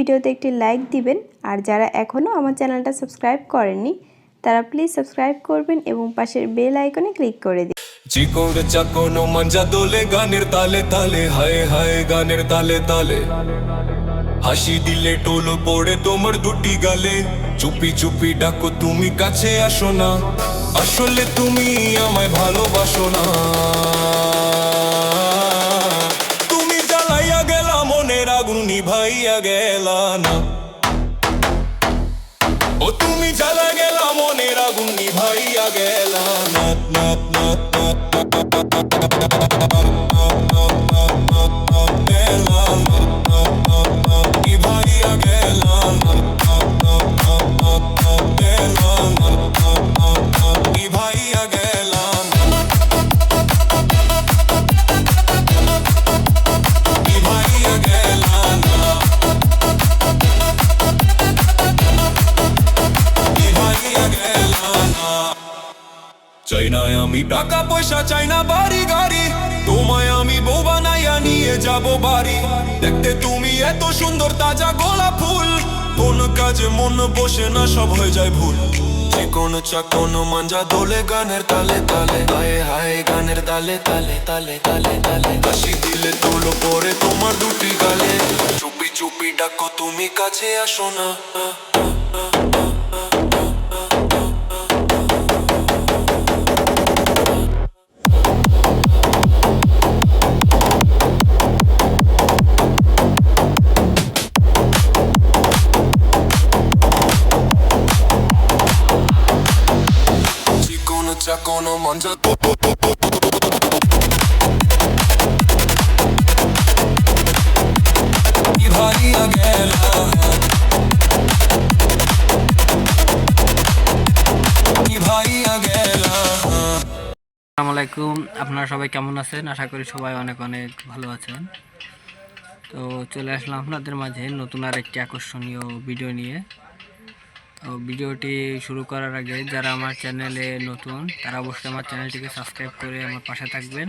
ভিডিওতে একটি লাইক দিবেন। আর যারা এখনও আমার চ্যানেলটা সাবস্ক্রাইব করেননি, তারা প্লিজ সাবস্ক্রাইব করবেন এবং পাশের বেল আইকনে ক্লিক করে দিন। চিকন চাকন মঞ্জা দোলে, গানের তালে তালে, হায় হায় গানের তালে তালে। হাসি দিলে টোল পড়ে তোমার দুটি গালে, চুপি চুপি ডাকো তুমি কাছে আসো না, আসলে তুমি আমায় ভালোবাসো না। তুমি জ্বালাইয়া গেলা, মনের আগুন নিভাইয়া গেলা না। ও তুমি জ্বালা গেলা মনের আগুন নিভাইয়া গেলা। নাথ নাথ না চাই না আমি টাকা পয়সা চাই না বাড়ি, গাড়ি। তোমায় আমি বউ বানাইয়া নিয়ে যাব বাড়ি। দেখতে তুমি এত সুন্দর তাজা গোলাপ ফুল। কোন কাজে মন বসে না, সব হয়ে যায় ভুল। কোন চাকন মাঞ্জা দোলে গানের তালে তালে, হায় হায় গানের তালে তালে তালে তালে তালে। হাসি দিলে তোলো পরে তোমার দুটি গালে। চুপি চুপি ডাকো, তুমি কাছে আসো না। আলাইকুম আপনারা সবাই কেমন আছেন? আশা করি সবাই অনেক অনেক ভালো আছেন। তো চলে আসলাম আপনাদের মাঝে নতুন আর একটি আকর্ষণীয় ভিডিও নিয়ে। ভিডিওটি শুরু করার আগে যারা আমার চ্যানেলে নতুন, তারা অবশ্যই আমার চ্যানেলটিকে সাবস্ক্রাইব করে আমার পাশে থাকবেন।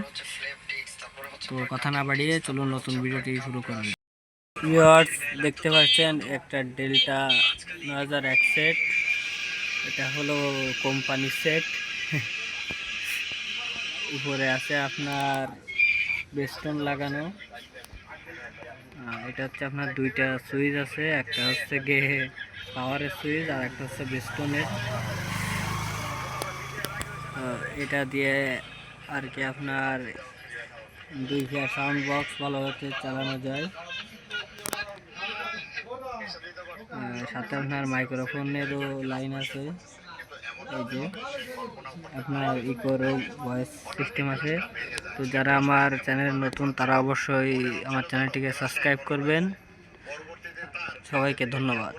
তো কথা না বাড়িয়ে চলুন নতুন ভিডিওটি শুরু করুন ভিউয়ার্স, দেখতে পাচ্ছেন একটা ডেল্টা নয় হাজার এক সেট। এটা হলো কোম্পানির সেট। উপরে আছে আপনার বেস্টন লাগানো। এটা হচ্ছে আপনার দুইটা সুইচ আছে, একটা হচ্ছে গিয়ে পাওয়ারের সুইচ আর একটা হচ্ছে বেস্টনের। এটা দিয়ে আর কি আপনার দুই সাউন্ড বক্স ভালোভাবে চালানো যায়। সাথে আপনার মাইক্রোফোনেরও লাইন আছে। এই যে আপনার ইকোর ভয়েস সিস্টেম আছে, তো যারা আমার চ্যানেল নতুন, তারা অবশ্যই আমার চ্যানেলটিকে সাবস্ক্রাইব করবেন। সবাইকে ধন্যবাদ।